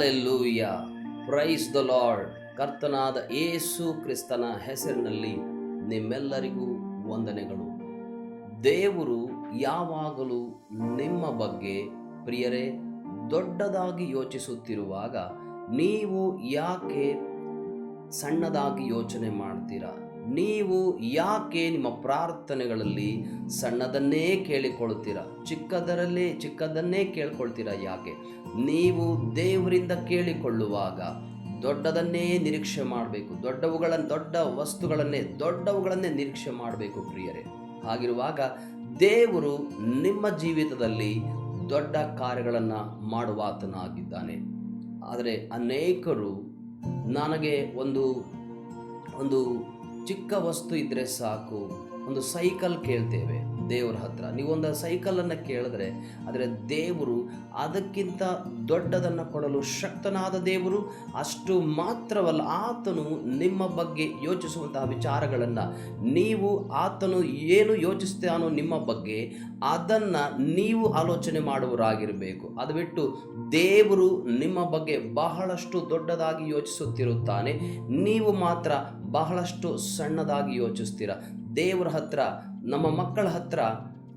Hallelujah praise the lord ಕರ್ತನಾದ ಏಸು ಕ್ರಿಸ್ತನ ಹೆಸರಿನಲ್ಲಿ ನಿಮ್ಮೆಲ್ಲರಿಗೂ ವಂದನೆಗಳು. ದೇವರು ಯಾವಾಗಲೂ ನಿಮ್ಮ ಬಗ್ಗೆ ಪ್ರಿಯರೇ, ದೊಡ್ಡದಾಗಿ ಯೋಚಿಸುತ್ತಿರುವಾಗ ನೀವು ಯಾಕೆ ಸಣ್ಣದಾಗಿ ಯೋಚನೆ ಮಾಡ್ತೀರಾ? ನೀವು ಯಾಕೆ ನಿಮ್ಮ ಪ್ರಾರ್ಥನೆಗಳಲ್ಲಿ ಸಣ್ಣದನ್ನೇ ಕೇಳಿಕೊಳ್ಳುತ್ತೀರಾ? ಚಿಕ್ಕದರಲ್ಲೇ ಚಿಕ್ಕದನ್ನೇ ಕೇಳಿಕೊಳ್ತೀರಾ ಯಾಕೆ? ನೀವು ದೇವರಿಂದ ಕೇಳಿಕೊಳ್ಳುವಾಗ ದೊಡ್ಡದನ್ನೇ ನಿರೀಕ್ಷೆ ಮಾಡಬೇಕು. ದೊಡ್ಡವುಗಳನ್ನು ದೊಡ್ಡ ವಸ್ತುಗಳನ್ನೇ ದೊಡ್ಡವುಗಳನ್ನೇ ನಿರೀಕ್ಷೆ ಮಾಡಬೇಕು ಪ್ರಿಯರೇ. ಹಾಗಿರುವಾಗ ದೇವರು ನಿಮ್ಮ ಜೀವಿತದಲ್ಲಿ ದೊಡ್ಡ ಕಾರ್ಯಗಳನ್ನು ಮಾಡುವಾತನಾಗಿದ್ದಾನೆ. ಆದರೆ ಅನೇಕರು ನನಗೆ ಒಂದು ಒಂದು ಚಿಕ್ಕ ವಸ್ತು ಇದ್ದರೆ ಸಾಕು. ಒಂದು ಸೈಕಲ್ ಕೇಳ್ತೇವೆ. ದೇವರ ಹತ್ರ. ನೀವೊಂದು ಸೈಕಲನ್ನು ಕೇಳಿದ್ರೆ ಆದರೆ ದೇವರು ಅದಕ್ಕಿಂತ ದೊಡ್ಡದನ್ನು ಕೊಡಲು ಶಕ್ತನಾದ ದೇವರು. ಅಷ್ಟು ಮಾತ್ರವಲ್ಲ, ಆತನು ನಿಮ್ಮ ಬಗ್ಗೆ ಯೋಚಿಸುವಂತಹ ವಿಚಾರಗಳನ್ನು ನೀವು, ಆತನು ಏನು ಯೋಚಿಸ್ತಾನೋ ನಿಮ್ಮ ಬಗ್ಗೆ ಅದನ್ನು ನೀವು ಆಲೋಚನೆ ಮಾಡುವರಾಗಿರಬೇಕು ಅದು ಬಿಟ್ಟು ದೇವರು ನಿಮ್ಮ ಬಗ್ಗೆ ಬಹಳಷ್ಟು ದೊಡ್ಡದಾಗಿ ಯೋಚಿಸುತ್ತಿರುತ್ತಾನೆ. ನೀವು ಮಾತ್ರ ಬಹಳಷ್ಟು ಸಣ್ಣದಾಗಿ ಯೋಚಿಸ್ತೀರ. ದೇವರ ಹತ್ರ ನಮ್ಮ ಮಕ್ಕಳ ಹತ್ತಿರ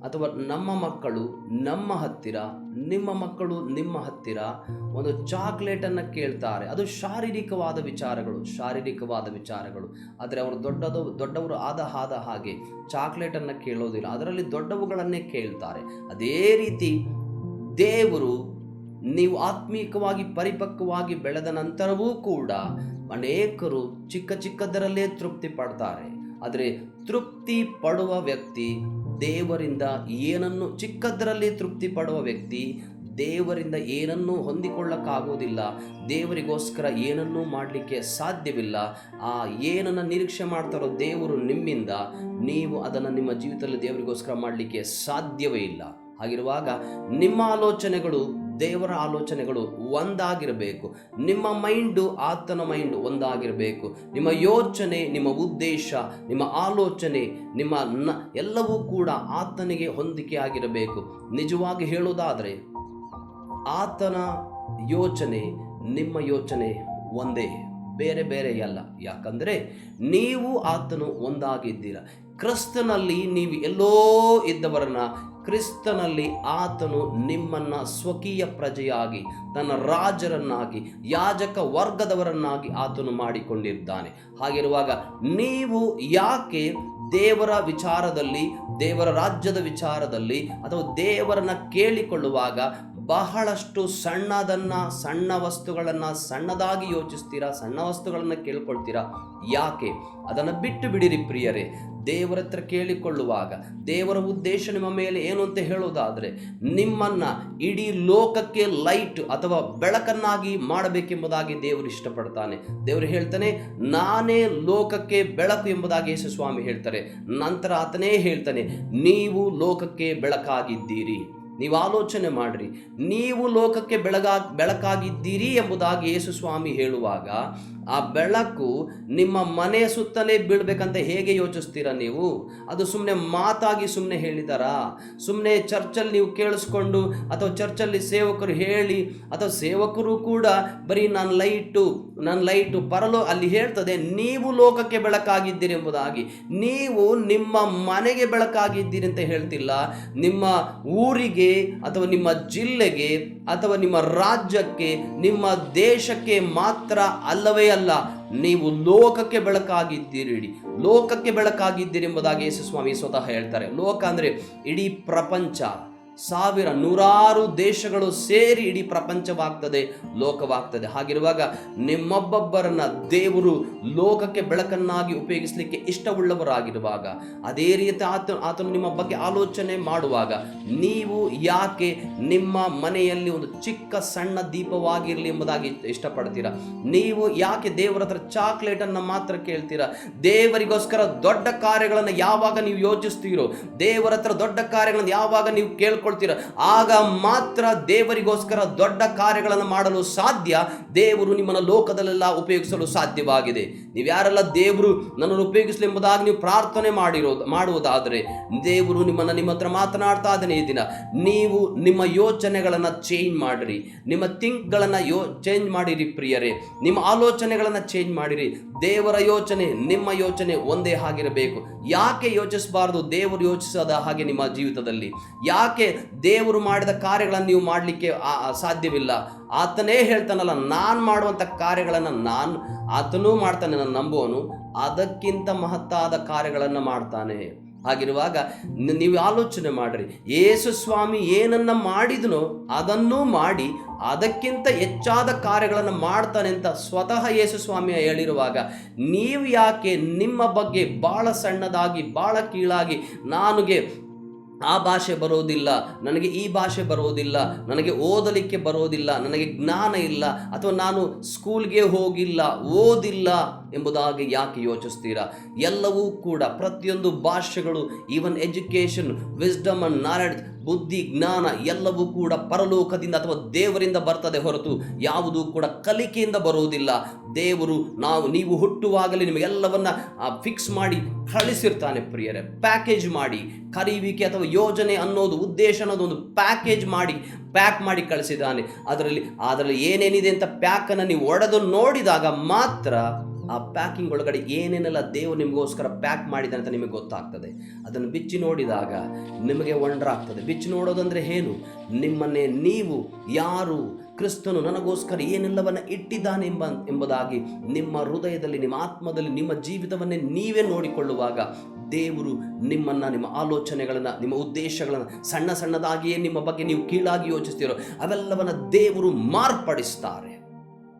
ಅಥವಾ ನಮ್ಮ ಮಕ್ಕಳು ನಮ್ಮ ಹತ್ತಿರ, ನಿಮ್ಮ ಮಕ್ಕಳು ನಿಮ್ಮ ಹತ್ತಿರ ಒಂದು ಚಾಕ್ಲೇಟನ್ನು ಕೇಳ್ತಾರೆ. ಅದು ಶಾರೀರಿಕವಾದ ವಿಚಾರಗಳು ಶಾರೀರಿಕವಾದ ವಿಚಾರಗಳು. ಆದರೆ ಅವರು ದೊಡ್ಡದು, ದೊಡ್ಡವರು ಆದ ಆದ ಹಾಗೆ ಚಾಕ್ಲೇಟನ್ನು ಕೇಳೋದಿಲ್ಲ. ಅದರಲ್ಲಿ ದೊಡ್ಡವುಗಳನ್ನೇ ಕೇಳ್ತಾರೆ. ಅದೇ ರೀತಿ ದೇವರು ನೀವು ಆತ್ಮೀಕವಾಗಿ ಪರಿಪಕ್ವವಾಗಿ ಬೆಳೆದ ನಂತರವೂ ಕೂಡ ಅನೇಕರು ಚಿಕ್ಕ ಚಿಕ್ಕದರಲ್ಲೇ ತೃಪ್ತಿ ಪಡ್ತಾರೆ. ಆದರೆ ತೃಪ್ತಿ ಪಡುವ ವ್ಯಕ್ತಿ ದೇವರಿಂದ ಏನನ್ನು ಚಿಕ್ಕದರಲ್ಲಿ ತೃಪ್ತಿ ಪಡುವ ವ್ಯಕ್ತಿ ದೇವರಿಂದ ಏನನ್ನೂ ಹೊಂದಿಕೊಳ್ಳಕ್ಕಾಗೋದಿಲ್ಲ, ದೇವರಿಗೋಸ್ಕರ ಏನನ್ನೂ ಮಾಡಲಿಕ್ಕೆ ಸಾಧ್ಯವಿಲ್ಲ. ಆ ಏನನ್ನು ನಿರೀಕ್ಷೆ ಮಾಡ್ತಾರೋ ದೇವರು ನಿಮ್ಮಿಂದ ನೀವು ಅದನ್ನು ನಿಮ್ಮ ಜೀವಿತದಲ್ಲಿ ದೇವರಿಗೋಸ್ಕರ ಮಾಡಲಿಕ್ಕೆ ಸಾಧ್ಯವೇ ಇಲ್ಲ. ಹಾಗಿರುವಾಗ ನಿಮ್ಮ ಆಲೋಚನೆಗಳು ದೇವರ ಆಲೋಚನೆಗಳು ಒಂದಾಗಿರಬೇಕು. ನಿಮ್ಮ ಮೈಂಡು, ಆತನ ಮೈಂಡು ಒಂದಾಗಿರಬೇಕು. ನಿಮ್ಮ ಯೋಚನೆ, ನಿಮ್ಮ ಉದ್ದೇಶ, ನಿಮ್ಮ ಆಲೋಚನೆ, ನಿಮ್ಮ ನ, ಎಲ್ಲವೂ ಕೂಡ ಆತನಿಗೆ ಹೊಂದಿಕೆ ಆಗಿರಬೇಕು ನಿಜವಾಗಿ ಹೇಳೋದಾದರೆ ಆತನ ಯೋಚನೆ, ನಿಮ್ಮ ಯೋಚನೆ ಒಂದೇ, ಬೇರೆ ಬೇರೆಯಲ್ಲ ಯಾಕಂದರೆ, ನೀವು ಆತನು ಒಂದಾಗಿದ್ದೀರ. ಕ್ರಿಸ್ತನಲ್ಲಿ ನೀವು ಎಲ್ಲೋ ಇದ್ದವರನ್ನ, ಕ್ರಿಸ್ತನಲ್ಲಿ ಆತನು ನಿಮ್ಮನ್ನು ಸ್ವಕೀಯ ಪ್ರಜೆಯಾಗಿ, ತನ್ನ ರಾಜರನ್ನಾಗಿ, ಯಾಜಕ ವರ್ಗದವರನ್ನಾಗಿ ಆತನು ಮಾಡಿಕೊಂಡಿದ್ದಾನೆ. ಹಾಗಿರುವಾಗ ನೀವು ಯಾಕೆ ದೇವರ ವಿಚಾರದಲ್ಲಿ, ದೇವರ ರಾಜ್ಯದ ವಿಚಾರದಲ್ಲಿ ಅಥವಾ ದೇವರನ್ನ ಕೇಳಿಕೊಳ್ಳುವಾಗ ಬಹಳಷ್ಟು ಸಣ್ಣದನ್ನು, ಸಣ್ಣ ವಸ್ತುಗಳನ್ನು ಸಣ್ಣದಾಗಿ ಯೋಚಿಸ್ತೀರಾ, ಸಣ್ಣ ವಸ್ತುಗಳನ್ನು ಕೇಳ್ಕೊಳ್ತೀರಾ? ಯಾಕೆ? ಅದನ್ನು ಬಿಟ್ಟು ಬಿಡಿರಿ ಪ್ರಿಯರೇ. ದೇವರ ಹತ್ರ ಕೇಳಿಕೊಳ್ಳುವಾಗ, ದೇವರ ಉದ್ದೇಶ ನಿಮ್ಮ ಮೇಲೆ ಏನು ಅಂತ ಹೇಳೋದಾದರೆ, ನಿಮ್ಮನ್ನು ಇಡೀ ಲೋಕಕ್ಕೆ ಲೈಟ್ ಅಥವಾ ಬೆಳಕನ್ನಾಗಿ ಮಾಡಬೇಕೆಂಬುದಾಗಿ ದೇವರು ಇಷ್ಟಪಡ್ತಾನೆ. ದೇವರು ಹೇಳ್ತಾನೆ, ನಾನೇ ಲೋಕಕ್ಕೆ ಬೆಳಕು ಎಂಬುದಾಗಿ ಯೇಸು ಸ್ವಾಮಿ ಹೇಳ್ತಾರೆ. ನಂತರ ಆತನೇ ಹೇಳ್ತಾನೆ, ನೀವು ಲೋಕಕ್ಕೆ ಬೆಳಕಾಗಿದ್ದೀರಿ. ನೀವು ಆಲೋಚನೆ ಮಾಡಿರಿ. ನೀವು ಲೋಕಕ್ಕೆ ಬೆಳಗಾ ಬೆಳಕಾಗಿದ್ದೀರಿ ಎಂಬುದಾಗಿ ಯೇಸು ಸ್ವಾಮಿ ಹೇಳುವಾಗ ಆ ಬೆಳಕು ನಿಮ್ಮ ಮನೆ ಸುತ್ತಲೇ ಬೀಳಬೇಕಂತ ಹೇಗೆ ಯೋಚಿಸ್ತೀರಾ ನೀವು? ಅದು ಸುಮ್ಮನೆ ಮಾತಾಗಿ ಸುಮ್ಮನೆ ಹೇಳಿದಾರಾ? ಸುಮ್ಮನೆ ಚರ್ಚಲ್ಲಿ ನೀವು ಕೇಳಿಸ್ಕೊಂಡು ಅಥವಾ ಚರ್ಚಲ್ಲಿ ಸೇವಕರು ಹೇಳಿ ಅಥವಾ ಸೇವಕರು ಕೂಡ ಬರೀ ನಾನು ಲೈಟು ನನ್ನ ಲೈಟು ಪರಲೋ ಅಲ್ಲಿ ಹೇಳ್ತದೆ, ನೀವು ಲೋಕಕ್ಕೆ ಬೆಳಕಾಗಿದ್ದೀರಿ ಎಂಬುದಾಗಿ. ನೀವು ನಿಮ್ಮ ಮನೆಗೆ ಬೆಳಕಾಗಿದ್ದೀರಿ ಅಂತ ಹೇಳ್ತಿಲ್ಲ. ನಿಮ್ಮ ಊರಿಗೆ ಅಥವಾ ನಿಮ್ಮ ಜಿಲ್ಲೆಗೆ ಅಥವಾ ನಿಮ್ಮ ರಾಜ್ಯಕ್ಕೆ, ನಿಮ್ಮ ದೇಶಕ್ಕೆ ಮಾತ್ರ ಅಲ್ಲವೇ ಅಲ್ಲ, ನೀವು ಲೋಕಕ್ಕೆ ಬೆಳಕಾಗಿದ್ದೀರಿ ಲೋಕಕ್ಕೆ ಬೆಳಕಾಗಿದ್ದೀರಿ ಎಂಬುದಾಗಿ ಯೇಸು ಸ್ವಾಮಿ ಸ್ವತಃ ಹೇಳ್ತಾರೆ. ಲೋಕ ಅಂದರೆ ಇಡೀ ಪ್ರಪಂಚ. ಸಾವಿರ ನೂರಾರು ದೇಶಗಳು ಸೇರಿ ಇಡೀ ಪ್ರಪಂಚವಾಗ್ತದೆ, ಲೋಕವಾಗ್ತದೆ. ಹಾಗಿರುವಾಗ ನಿಮ್ಮೊಬ್ಬೊಬ್ಬರನ್ನ ದೇವರು ಲೋಕಕ್ಕೆ ಬೆಳಕನ್ನಾಗಿ ಉಪಯೋಗಿಸಲಿಕ್ಕೆ ಇಷ್ಟವುಳ್ಳವರಾಗಿರುವಾಗ, ಅದೇ ರೀತಿ ಆತ ಆತನು ನಿಮ್ಮ ಬಗ್ಗೆ ಆಲೋಚನೆ ಮಾಡುವಾಗ, ನೀವು ಯಾಕೆ ನಿಮ್ಮ ಮನೆಯಲ್ಲಿ ಒಂದು ಚಿಕ್ಕ ಸಣ್ಣ ದೀಪವಾಗಿರಲಿ ಎಂಬುದಾಗಿ ಇಷ್ಟಪಡ್ತೀರಾ? ನೀವು ಯಾಕೆ ದೇವರ ಹತ್ರ ಚಾಕ್ಲೇಟನ್ನು ಮಾತ್ರ ಕೇಳ್ತೀರಾ? ದೇವರಿಗೋಸ್ಕರ ದೊಡ್ಡ ಕಾರ್ಯಗಳನ್ನು ಯಾವಾಗ ನೀವು ಯೋಚಿಸ್ತೀರೋ, ದೇವರ ಹತ್ರ ದೊಡ್ಡ ಕಾರ್ಯಗಳನ್ನು ಯಾವಾಗ ನೀವು ಕೇಳ್ಕೊಳ್ತೀರ. ಆಗ ಮಾತ್ರ ದೇವರಿಗೋಸ್ಕರ ದೊಡ್ಡ ಕಾರ್ಯಗಳನ್ನು ಮಾಡಲು ಸಾಧ್ಯ. ದೇವರು ನಿಮ್ಮನ್ನು ಲೋಕದಲ್ಲೆಲ್ಲ ಉಪಯೋಗಿಸಲು ಸಾಧ್ಯವಾಗಿದೆ. ನೀವು ಯಾರೆಲ್ಲ ದೇವರು ನನ್ನನ್ನು ಉಪಯೋಗಿಸಲಿ ಎಂಬುದಾಗಿ ನೀವು ಪ್ರಾರ್ಥನೆ ಮಾಡಿರೋದು, ಮಾಡುವುದಾದರೆ ದೇವರು ನಿಮ್ಮನ್ನು ನಿಮ್ಮ ಹತ್ರ ಮಾತನಾಡ್ತಾ ಇದ್ದಾನೆ ಈ ದಿನ. ನೀವು ನಿಮ್ಮ ಯೋಚನೆಗಳನ್ನು ಚೇಂಜ್ ಮಾಡಿರಿ. ನಿಮ್ಮ ಥಿಂಕ್ಗಳನ್ನು ಯೋ ಚೇಂಜ್ ಮಾಡಿರಿ ಪ್ರಿಯರೇ. ನಿಮ್ಮ ಆಲೋಚನೆಗಳನ್ನು ಚೇಂಜ್ ಮಾಡಿರಿ. ದೇವರ ಯೋಚನೆ, ನಿಮ್ಮ ಯೋಚನೆ ಒಂದೇ ಆಗಿರಬೇಕು. ಯಾಕೆ ಯೋಚಿಸಬಾರದು? ದೇವರು ಯೋಚಿಸದ ಹಾಗೆ ನಿಮ್ಮ ಜೀವಿತದಲ್ಲಿ. ಯಾಕೆ ದೇವರು ಮಾಡಿದ ಕಾರ್ಯಗಳನ್ನು ನೀವು ಮಾಡಲಿಕ್ಕೆ ಸಾಧ್ಯವಿಲ್ಲ? ಆತನೇ ಹೇಳ್ತಾನಲ್ಲ, ನಾನು ಮಾಡುವಂಥ ಕಾರ್ಯಗಳನ್ನು ನಾನು ಆತನೂ ಮಾಡ್ತಾನೆ, ನಾನು ನಂಬುವನು ಅದಕ್ಕಿಂತ ಮಹತ್ತಾದ ಕಾರ್ಯಗಳನ್ನು ಮಾಡ್ತಾನೆ. ಹಾಗಿರುವಾಗ ನೀವು ಆಲೋಚನೆ ಮಾಡ್ರಿ. ಯೇಸು ಸ್ವಾಮಿ ಏನನ್ನ ಮಾಡಿದನೋ ಅದನ್ನೂ ಮಾಡಿ, ಅದಕ್ಕಿಂತ ಹೆಚ್ಚಾದ ಕಾರ್ಯಗಳನ್ನು ಮಾಡ್ತಾನೆ ಅಂತ ಸ್ವತಃ ಯೇಸು ಸ್ವಾಮಿ ಹೇಳಿರುವಾಗ, ನೀವು ಯಾಕೆ ನಿಮ್ಮ ಬಗ್ಗೆ ಭಾಳ ಸಣ್ಣದಾಗಿ ಭಾಳ ಕೀಳಾಗಿ, ನನಗೆ ಆ ಭಾಷೆ ಬರೋದಿಲ್ಲ, ನನಗೆ ಈ ಭಾಷೆ ಬರೋದಿಲ್ಲ, ನನಗೆ ಓದಲಿಕ್ಕೆ ಬರೋದಿಲ್ಲ, ನನಗೆ ಜ್ಞಾನ ಇಲ್ಲ, ಅಥವಾ ನಾನು ಸ್ಕೂಲ್ಗೆ ಹೋಗಿಲ್ಲ, ಓದಿಲ್ಲ ಎಂಬುದಾಗಿ ಯಾಕೆ ಯೋಚಿಸ್ತೀರಾ? ಎಲ್ಲವೂ ಕೂಡ ಪ್ರತಿಯೊಂದು ಭಾಷೆಗಳು even education wisdom and knowledge ಬುದ್ಧಿ, ಜ್ಞಾನ ಎಲ್ಲವೂ ಕೂಡ ಪರಲೋಕದಿಂದ ಅಥವಾ ದೇವರಿಂದ ಬರ್ತದೆ ಹೊರತು ಯಾವುದೂ ಕೂಡ ಕಲಿಕೆಯಿಂದ ಬರುವುದಿಲ್ಲ. ದೇವರು ನಾವು, ನೀವು ಹುಟ್ಟುವಾಗಲೇ ನಿಮಗೆಲ್ಲವನ್ನ ಫಿಕ್ಸ್ ಮಾಡಿ ಕಳಿಸಿರ್ತಾನೆ ಪ್ರಿಯರೇ. ಪ್ಯಾಕೇಜ್ ಮಾಡಿ ಕರೀವಿಕೆ ಅಥವಾ ಯೋಜನೆ ಅನ್ನೋದು ಉದ್ದೇಶ ಅನ್ನೋದು ಒಂದು ಪ್ಯಾಕೇಜ್ ಮಾಡಿ ಪ್ಯಾಕ್ ಮಾಡಿ ಕಳಿಸಿದ್ದಾನೆ. ಅದರಲ್ಲಿ ಅದರಲ್ಲಿ ಏನೇನಿದೆ ಅಂತ ಪ್ಯಾಕನ್ನು ನೀವು ಒಡೆದು ನೋಡಿದಾಗ ಮಾತ್ರ ಆ ಪ್ಯಾಕಿಂಗ್ ಒಳಗಡೆ ಏನೇನೆಲ್ಲ ದೇವರು ನಿಮಗೋಸ್ಕರ ಪ್ಯಾಕ್ ಮಾಡಿದೆ ಅಂತ ನಿಮಗೆ ಗೊತ್ತಾಗ್ತದೆ. ಅದನ್ನು ಬಿಚ್ಚಿ ನೋಡಿದಾಗ ನಿಮಗೆ ಆಗ್ತದೆ ಬಿಚ್ಚಿ ನೋಡೋದಂದರೆ ಏನು? ನಿಮ್ಮನ್ನೇ ನೀವು, ಯಾರು, ಕ್ರಿಸ್ತನು ನನಗೋಸ್ಕರ ಏನೆಲ್ಲವನ್ನು ಇಟ್ಟಿದ್ದಾನೆ ಎಂಬ, ಎಂಬುದಾಗಿ ನಿಮ್ಮ ಹೃದಯದಲ್ಲಿ, ನಿಮ್ಮ ಆತ್ಮದಲ್ಲಿ, ನಿಮ್ಮ ಜೀವಿತವನ್ನೇ ನೀವೇ ನೋಡಿಕೊಳ್ಳುವಾಗ ದೇವರು ನಿಮ್ಮನ್ನು, ನಿಮ್ಮ ಆಲೋಚನೆಗಳನ್ನು, ನಿಮ್ಮ ಉದ್ದೇಶಗಳನ್ನು ಸಣ್ಣ ಸಣ್ಣದಾಗಿಯೇ ನಿಮ್ಮ ಬಗ್ಗೆ ನೀವು ಕೀಳಾಗಿ ಯೋಚಿಸ್ತೀರೋ ಅವೆಲ್ಲವನ್ನು ದೇವರು ಮಾರ್ಪಡಿಸ್ತಾರೆ.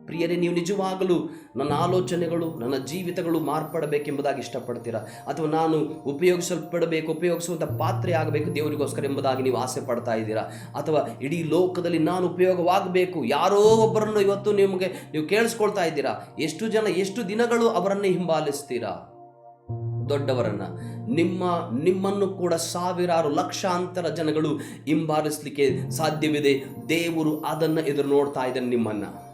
ಪ್ರಿಯರೇ, ನೀವು ನಿಜವಾಗಲೂ ನನ್ನ ಆಲೋಚನೆಗಳು, ನನ್ನ ಜೀವಿತಗಳು ಮಾರ್ಪಡಬೇಕೆಂಬುದಾಗಿ ಇಷ್ಟಪಡ್ತೀರಾ? ಅಥವಾ ನಾನು ಉಪಯೋಗಿಸಲ್ಪಡಬೇಕು ಉಪಯೋಗಿಸುವಂಥ ಪಾತ್ರೆ ಆಗಬೇಕು ದೇವರಿಗೋಸ್ಕರ ಎಂಬುದಾಗಿ ನೀವು ಆಸೆ ಪಡ್ತಾ ಇದ್ದೀರಾ? ಅಥವಾ ಇಡೀ ಲೋಕದಲ್ಲಿ ನಾನು ಉಪಯೋಗವಾಗಬೇಕು, ಯಾರೋ ಒಬ್ಬರನ್ನು ಇವತ್ತು ನಿಮಗೆ ನೀವು ಕೇಳಿಸ್ಕೊಳ್ತಾ ಇದ್ದೀರಾ? ಎಷ್ಟು ಜನ, ಎಷ್ಟು ದಿನಗಳು ಅವರನ್ನೇ ಹಿಂಬಾಲಿಸ್ತೀರಾ? ದೊಡ್ಡವರನ್ನ, ನಿಮ್ಮ, ನಿಮ್ಮನ್ನು ಕೂಡ ಸಾವಿರಾರು ಲಕ್ಷಾಂತರ ಜನಗಳು ಹಿಂಬಾಲಿಸಲಿಕ್ಕೆ ಸಾಧ್ಯವಿದೆ. ದೇವರು ಅದನ್ನು ಎದುರು ನೋಡ್ತಾ ಇದ್ದಾನೆ ನಿಮ್ಮನ್ನು.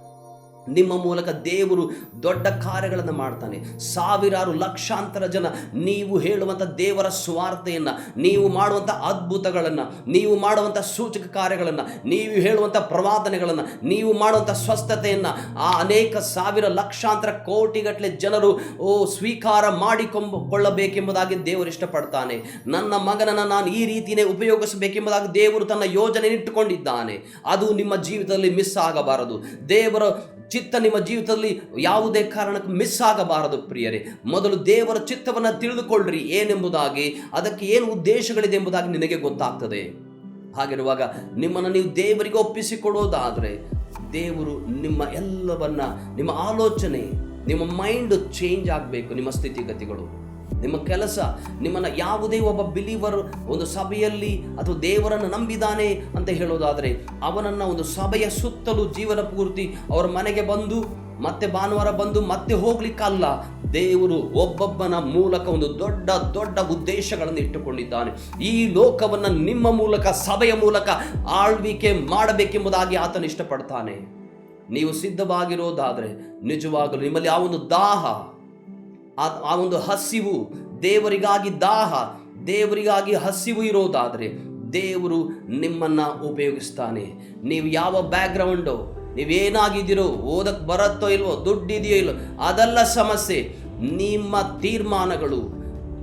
ನಿಮ್ಮ ಮೂಲಕ ದೇವರು ದೊಡ್ಡ ಕಾರ್ಯಗಳನ್ನು ಮಾಡ್ತಾನೆ. ಸಾವಿರಾರು ಲಕ್ಷಾಂತರ ಜನ ನೀವು ಹೇಳುವಂಥ ದೇವರ ಸ್ವಾರ್ಥೆಯನ್ನು, ನೀವು ಮಾಡುವಂಥ ಅದ್ಭುತಗಳನ್ನು, ನೀವು ಮಾಡುವಂಥ ಸೂಚಕ ಕಾರ್ಯಗಳನ್ನು, ನೀವು ಹೇಳುವಂಥ ಪ್ರವಾದನೆಗಳನ್ನು, ನೀವು ಮಾಡುವಂಥ ಸ್ವಸ್ಥತೆಯನ್ನು ಆ ಅನೇಕ ಸಾವಿರ ಲಕ್ಷಾಂತರ ಕೋಟಿಗಟ್ಟಲೆ ಜನರು, ಓ, ಸ್ವೀಕಾರ ಮಾಡಿಕೊಂಬಕೊಳ್ಳಬೇಕೆಂಬುದಾಗಿ ದೇವರು ಇಷ್ಟಪಡ್ತಾನೆ. ನನ್ನ ಮಗನನ್ನು ನಾನು ಈ ರೀತಿಯೇ ಉಪಯೋಗಿಸಬೇಕೆಂಬುದಾಗಿ ದೇವರು ತನ್ನ ಯೋಜನೆ ಇಟ್ಟುಕೊಂಡಿದ್ದಾನೆ ಅದು ನಿಮ್ಮ ಜೀವಿತದಲ್ಲಿ ಮಿಸ್ ಆಗಬಾರದು. ದೇವರ ಚಿತ್ತ ನಿಮ್ಮ ಜೀವಿತದಲ್ಲಿ ಯಾವುದೇ ಕಾರಣಕ್ಕೂ ಮಿಸ್ ಆಗಬಾರದು ಪ್ರಿಯರೇ. ಮೊದಲು ದೇವರ ಚಿತ್ತವನ್ನು ತಿಳಿದುಕೊಳ್ಳ್ರಿ. ಏನೆಂಬುದಾಗಿ, ಅದಕ್ಕೆ ಏನು ಉದ್ದೇಶಗಳಿದೆ ಎಂಬುದಾಗಿ ನಿನಗೆ ಗೊತ್ತಾಗ್ತದೆ. ಹಾಗಿರುವಾಗ ನಿಮ್ಮನ್ನು ನೀವು ದೇವರಿಗೆ ಒಪ್ಪಿಸಿಕೊಡೋದಾದರೆ, ದೇವರು ನಿಮ್ಮ ಎಲ್ಲವನ್ನ, ನಿಮ್ಮ ಆಲೋಚನೆ, ನಿಮ್ಮ ಮೈಂಡ್ ಚೇಂಜ್ ಆಗಬೇಕು, ನಿಮ್ಮ ಸ್ಥಿತಿಗತಿಗಳು. ನಿಮ್ಮ ಕೆಲಸ, ನಿಮ್ಮನ್ನು ಯಾವುದೇ ಒಬ್ಬ ಬಿಲೀವರ್ ಒಂದು ಸಭೆಯಲ್ಲಿ ಅಥವಾ ದೇವರನ್ನು ನಂಬಿದಾನೆ ಅಂತ ಹೇಳೋದಾದರೆ ಅವನನ್ನು ಒಂದು ಸಭೆಯ ಸುತ್ತಲೂ ಜೀವನ ಪೂರ್ತಿ ಅವರ ಮನೆಗೆ ಬಂದು, ಮತ್ತೆ ಭಾನುವಾರ ಬಂದು ಮತ್ತೆ ಹೋಗ್ಲಿಕ್ಕಲ್ಲ. ದೇವರು ಒಬ್ಬೊಬ್ಬನ ಮೂಲಕ ಒಂದು ದೊಡ್ಡ ದೊಡ್ಡ ಉದ್ದೇಶಗಳನ್ನು ಇಟ್ಟುಕೊಂಡಿದ್ದಾನೆ. ಈ ಲೋಕವನ್ನು ನಿಮ್ಮ ಮೂಲಕ, ಸಭೆಯ ಮೂಲಕ ಆಳ್ವಿಕೆ ಮಾಡಬೇಕೆಂಬುದಾಗಿ ಆತನು ಇಷ್ಟಪಡ್ತಾನೆ. ನೀವು ಸಿದ್ಧವಾಗಿರೋದಾದರೆ ನಿಜವಾಗಲೂ ನಿಮ್ಮಲ್ಲಿ ಆ ಒಂದು ದಾಹ ಆ ಒಂದು ಹಸಿವು ದೇವರಿಗಾಗಿ ದಾಹ, ದೇವರಿಗಾಗಿ ಹಸಿವು ಇರೋದಾದರೆ ದೇವರು ನಿಮ್ಮನ್ನು ಉಪಯೋಗಿಸ್ತಾನೆ. ನೀವು ಯಾವ ಬ್ಯಾಕ್ಗ್ರೌಂಡು ನೀವೇನಾಗಿದ್ದೀರೋ ಓದಕ್ಕೆ ಬರುತ್ತೋ ಇಲ್ವೋ, ದುಡ್ಡಿದೆಯೋ ಇಲ್ವೋ, ಅದೆಲ್ಲ ಸಮಸ್ಯೆ. ನಿಮ್ಮ ತೀರ್ಮಾನಗಳು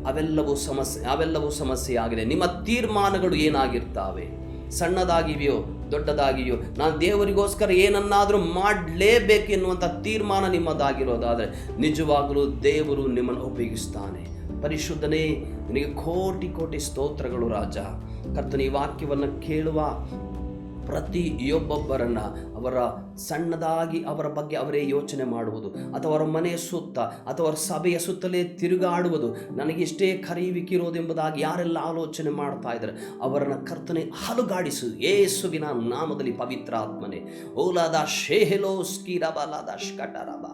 ಅವೆಲ್ಲವೂ ಸಮಸ್ಯೆ ಅವೆಲ್ಲವೂ ಸಮಸ್ಯೆ ಆಗಿದೆ ನಿಮ್ಮ ತೀರ್ಮಾನಗಳು ಏನಾಗಿರ್ತಾವೆ? ಸಣ್ಣದಾಗಿವೆಯೋ ದೊಡ್ಡದಾಗಿಯೋ, ನಾನು ದೇವರಿಗೋಸ್ಕರ ಏನನ್ನಾದರೂ ಮಾಡಲೇಬೇಕು ಎನ್ನುವಂಥ ತೀರ್ಮಾನ ನಿಮ್ಮದಾಗಿರೋದಾದರೆ, ನಿಜವಾಗಲೂ ದೇವರು ನಿಮ್ಮನ್ನು ಉಪಯೋಗಿಸ್ತಾನೆ. ಪರಿಶುದ್ಧನೇ, ನಿನಗೆ ಕೋಟಿ ಕೋಟಿ ಸ್ತೋತ್ರಗಳು ರಾಜ. ಕರ್ತನ ಈ ವಾಕ್ಯವನ್ನು ಕೇಳುವ ಪ್ರತಿಯೊಬ್ಬೊಬ್ಬರನ್ನ ಅವರ ಸಣ್ಣದಾಗಿ ಅವರ ಬಗ್ಗೆ ಅವರೇ ಯೋಚನೆ ಮಾಡುವುದು, ಅಥವಾ ಅವರ ಮನೆಯ ಸುತ್ತ, ಅಥವಾ ಅವರ ಸಭೆಯ ಸುತ್ತಲೇ ತಿರುಗಾಡುವುದು ನನಗೆ ಇಷ್ಟೇ ಕರೆಯುವಿಕಿರೋದೆಂಬುದಾಗಿ ಯಾರೆಲ್ಲ ಆಲೋಚನೆ ಮಾಡ್ತಾ ಇದ್ದಾರೆ, ಅವರನ್ನು ಕರ್ತನೆ ಹಲುಗಾಡಿಸು. ಏಸುವಿನ ನಾಮದಲ್ಲಿ ಪವಿತ್ರ ಆತ್ಮನೆ. ಓಲಾದ ಶೇಹೆಲೋ ಸ್ಕೀರಬಲಾದ ಶಟರಬ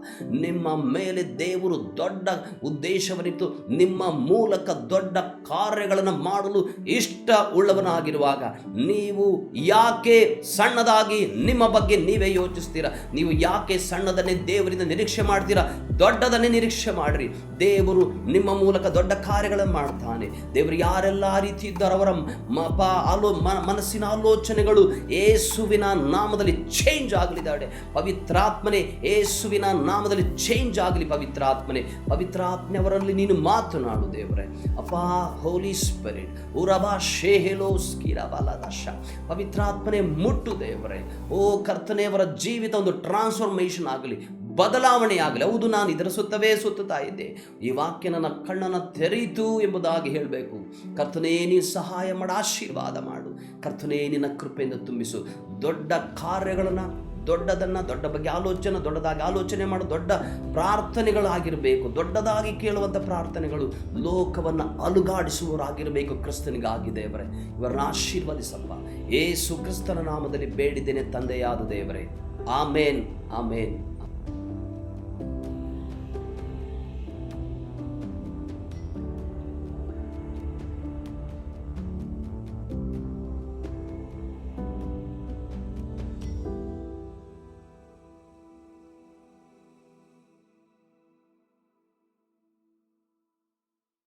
ನಿಮ್ಮ ಮೇಲೆ ದೇವರು ದೊಡ್ಡ ಉದ್ದೇಶವನಿತ್ತು ನಿಮ್ಮ ಮೂಲಕ ದೊಡ್ಡ ಕಾರ್ಯಗಳನ್ನು ಮಾಡಲು ಇಷ್ಟ ಉಳ್ಳವನಾಗಿರುವಾಗ ನೀವು ಯಾಕೆ ಸಣ್ಣದಾಗಿ ನಿಮ್ಮ ಬಗ್ಗೆ ಬಗ್ಗೆ ನೀವೇ ಯೋಚಿಸ್ತೀರಾ? ನೀವು ಯಾಕೆ ಸಣ್ಣದನ್ನೇ ದೇವರಿಂದ ನಿರೀಕ್ಷೆ ಮಾಡ್ತೀರಾ? ದೊಡ್ಡದನ್ನೇ ನಿರೀಕ್ಷೆ ಮಾಡ್ರಿ. ದೇವರು ನಿಮ್ಮ ಮೂಲಕ ದೊಡ್ಡ ಕಾರ್ಯಗಳನ್ನು ಮಾಡ್ತಾನೆ. ದೇವರು ಯಾರೆಲ್ಲ ರೀತಿ ಇದ್ದಾರೋ ಅವರ ಮಪ ಆಲೋ ಮನಸ್ಸಿನ ಆಲೋಚನೆಗಳು ಏಸುವಿನ ನಾಮದಲ್ಲಿ ಚೇಂಜ್ ಆಗಲಿದ್ದಾಳೆ ಪವಿತ್ರಾತ್ಮನೆ ಏಸುವಿನ ನಾಮದಲ್ಲಿ ಚೇಂಜ್ ಆಗಲಿ ಪವಿತ್ರಾತ್ಮನೆ. ಪವಿತ್ರಾತ್ಮೆ ಅವರಲ್ಲಿ ನೀನು ಮಾತನಾಡು ದೇವರೇ. ಅಪ್ಪ ಹೋಲಿ ಸ್ಪಿರಿಟ್ ಉರಬಾ ಶೇಹೆಲೋಸ್ ಕಿರಬಲದಶ ಪವಿತ್ರಾತ್ಮನೆ ಮುಟ್ಟು ದೇವರೇ. ಓ ಕರ್ತನೆ ಅವರ ಜೀವಿತ ಒಂದು ಟ್ರಾನ್ಸ್ಫಾರ್ಮೇಷನ್ ಆಗಲಿ, ಬದಲಾವಣೆ ಆಗಲಿ, ಹೌದು, ನಾನು ಇದರ ಸುತ್ತವೇ ಸುತ್ತುತ್ತಾ ಇದ್ದೆ. ಈ ವಾಕ್ಯ ನನ್ನ ಕಣ್ಣನ್ನು ತೆರೆಯಿತು ಎಂಬುದಾಗಿ ಹೇಳಬೇಕು. ಕರ್ತನೇ, ನೀ ಸಹಾಯ ಮಾಡು, ಆಶೀರ್ವಾದ ಮಾಡು. ಕರ್ತನೇ, ನಿನ್ನ ಕೃಪೆಯಿಂದ ತುಂಬಿಸು. ದೊಡ್ಡ ಕಾರ್ಯಗಳನ್ನು, ದೊಡ್ಡದನ್ನು, ದೊಡ್ಡ ಬಗ್ಗೆ ಆಲೋಚನೆ, ದೊಡ್ಡದಾಗಿ ಆಲೋಚನೆ ಮಾಡು. ದೊಡ್ಡ ಪ್ರಾರ್ಥನೆಗಳಾಗಿರಬೇಕು. ದೊಡ್ಡದಾಗಿ ಕೇಳುವಂಥ ಪ್ರಾರ್ಥನೆಗಳು ಲೋಕವನ್ನು ಅಲುಗಾಡಿಸುವವರಾಗಿರಬೇಕು. ಕ್ರಿಸ್ತನಿಗಾಗಿದೆ ದೇವರೇ, ಇವರನ್ನ ಆಶೀರ್ವದಿಸಪ್ಪ. ಏಸು ಕ್ರಿಸ್ತನ ನಾಮದಲ್ಲಿ ಬೇಡಿದ್ದೇನೆ ತಂದೆಯಾದ ದೇವರೇ. ಆಮೇನ್ ಆಮೇನ್.